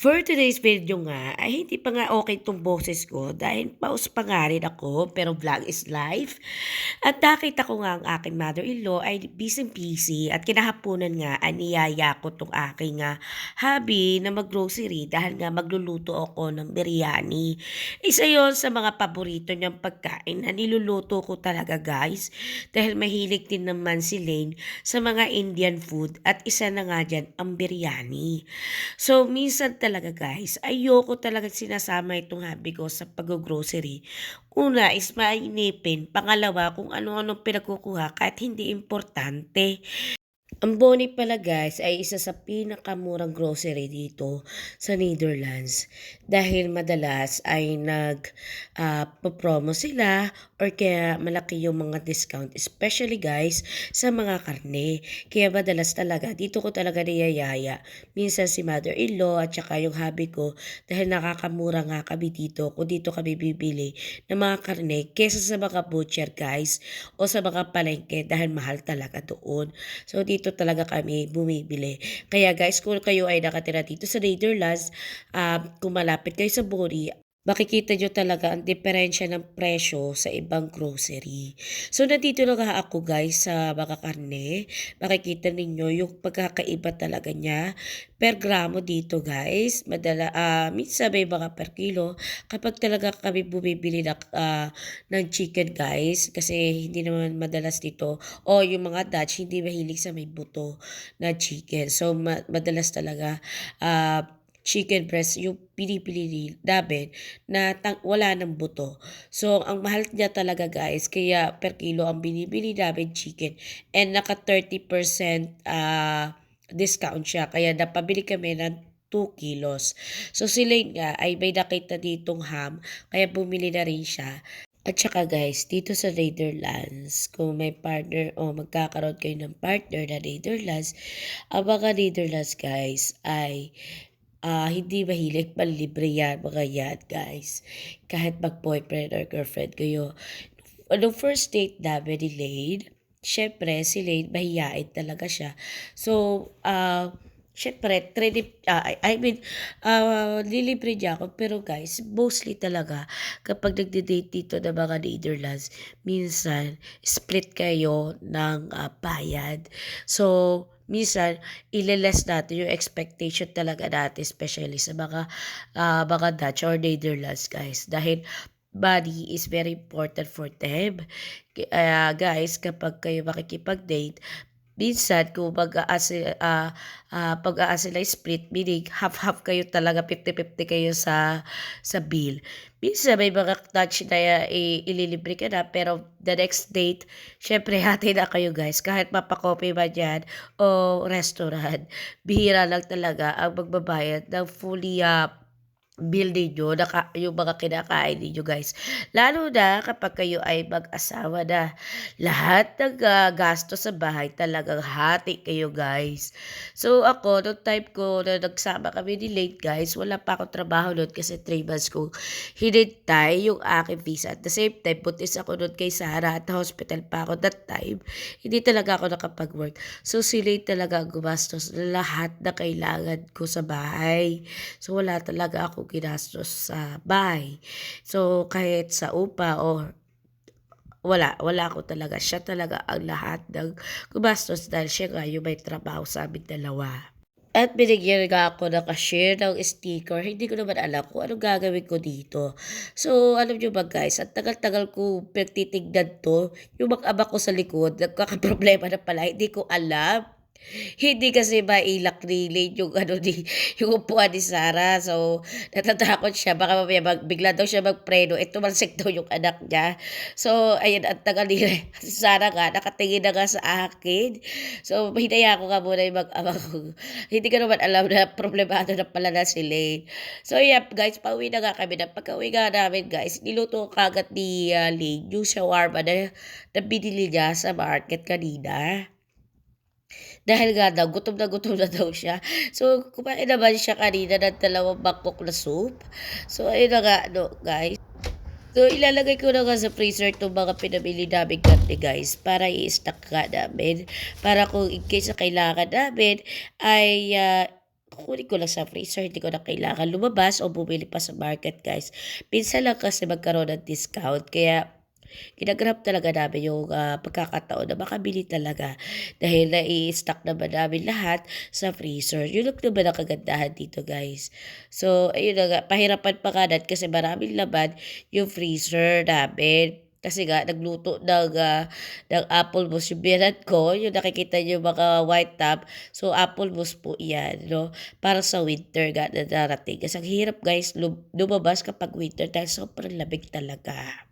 For today's video nga, ay hindi pa nga okay tong boses ko dahil paus pa nga rin ako pero vlog is life. At nakita ko nga ang aking mother-in-law ay busy-busy at kinahaponan nga aniyaya ko tong aking nga hobby na mag-grocery dahil nga magluluto ako ng biryani. Isa yon sa mga paborito niyang pagkain na niluluto ko talaga guys dahil mahilig din naman si Lane sa mga Indian food at isa na nga dyan ang biryani. So minsan guys, ayoko talaga sinasama itong hobby ko sa pag-grocery. Una is mainipin, pangalawa kung ano-ano pinagkukuha kahit hindi importante. Ang Boni pala guys ay isa sa pinakamurang grocery dito sa Netherlands dahil madalas ay nag ah, promo sila or kaya malaki yung mga discount especially guys sa mga karne. Kaya madalas talaga dito ko talaga niyayaya. Minsan si mother-in-law at saka yung hubby ko dahil nakakamura nga kami dito kung dito kami bibili ng mga karne kesa sa mga butcher guys o sa mga palengke dahil mahal talaga doon. So dito talaga kami bumibili. Kaya guys, kung kayo ay nakatira dito sa Netherlands, um, kung malapit kayo sa Bori, makikita nyo talaga ang diferensya ng presyo sa ibang grocery. So, nandito na ako guys sa mga karne. Makikita ninyo yung pagkakaiba talaga niya per gramo dito guys. Madala, ah minsan may mga per kilo. Kapag talaga kami bumibili na, ah, ng chicken guys, kasi hindi naman madalas dito, o yung mga Dutch, hindi mahilig sa may buto na chicken. So, ma- madalas talaga, ah, chicken breast yung pinipili namin na tang, wala ng buto. So, ang mahal niya talaga guys, kaya per kilo ang binibili namin chicken and naka 30% ah discount siya. Kaya napabili kami ng 2 kilos. So, si Lane nga ay may nakita ditong ham, kaya bumili na rin siya. At saka guys, dito sa Netherlands, kung may partner o magkakaroon kayo ng partner na Netherlands, ang mga Netherlands guys ay ah, hindi mahilig manlibre yan, mga yan guys. Kahit mag-boyfriend or girlfriend kayo. Nung first date namin ni Lane, syempre si Lane mahihain talaga siya. So, ah, syempre, trinip, ah, I mean, ah, nilibre niya ako. Pero guys, mostly talaga, kapag nagde-date dito ng mga Netherlands, minsan, split kayo ng ah, bayad. So, minsan, ile-less natin yung expectation talaga natin, especially sa mga, ah, mga Dutch or Netherlands, guys. Dahil, money is very important for them. Kaya guys, kapag kayo makikipag-date, minsan kung mag-aasi ah, ah, pag-aasi sila split, meaning half-half kayo talaga, 50-50 kayo sa sa bill. Minsan may mga touch na i ililibre ka na, pero the next date, syempre hati na kayo guys. Kahit mapa-coffee man yan o restaurant, bihira lang talaga ang magbabayad ng fully ah, bill ninyo, naka, yung mga kinakain ninyo guys. Lalo na kapag kayo ay mag-asawa na. Lahat ng ah, gasto sa bahay talagang hati kayo guys. So ako, nung time ko na nagsama kami ni Late guys, wala pa akong trabaho noon kasi 3 months ko hinintay yung aking visa. At the same time, buntis ako noon kay Sarah at hospital pa ako that time. Hindi talaga ako nakapag-work. So si Late talaga gumastos lahat na kailangan ko sa bahay. So wala talaga ako ginastos sa bahay. So, kahit sa upa or wala, wala ako talaga. Siya talaga ang lahat ng gumastos dahil siya nga yung may trabaho sa amin dalawa. At binigyan nga ako ng cashier ng sticker. Hindi ko naman alam kung anong gagawin ko dito. So, alam nyo ba guys, ang tagal-tagal ko pinagtitignan to. Yung mag-ama ko sa likod, nagkakaproblema na pala. Hindi ko alam hindi kasi mailak ni Lane yung ano ni yung upuan ni Sarah. So, natatakot siya. Baka mamaya mag, bigla daw siya magpreno. Eh, tumalsik daw yung anak niya. So, ayun, ang tagal ni si Sarah nga, nakatingin na nga sa akin. So, hinaya ko nga muna yung mag-ama ko. Hindi ko naman alam na problemado na pala na si Lane. So, yeah, guys, pauwi na nga kami. Na pagka-uwi nga namin, guys, niluto kagat ni uh, Lane yung shawarma na, na binili niya sa market kanina. Dahil nga daw, gutom na gutom na daw siya. So, kumain naman siya kanina ng dalawang mangkok na soup. So, ayun na nga, no, guys. So, ilalagay ko na nga sa freezer itong mga pinamili namin kante, guys, para i-stock ka namin. Para kung in case na kailangan namin, ay uh, kukunin ko lang sa freezer, hindi ko na kailangan lumabas o bumili pa sa market guys. Minsan lang kasi magkaroon ng discount kaya ginagrab talaga namin yung ah, pagkakataon na makabili talaga dahil nai-stock naman namin lahat sa freezer. Yun lang naman ang kagandahan dito guys. So ayun na nga, pahirapan pa nga natin kasi maraming laman yung freezer namin. Kasi nga, nagluto ng, ah, ng apple mousse yung biyanan ko. Yung nakikita niyo mga white top. So, apple mousse po yan, no? Para sa winter nga na darating. Kasi ang hirap guys, lum- lumabas kapag winter dahil sobrang lamig talaga.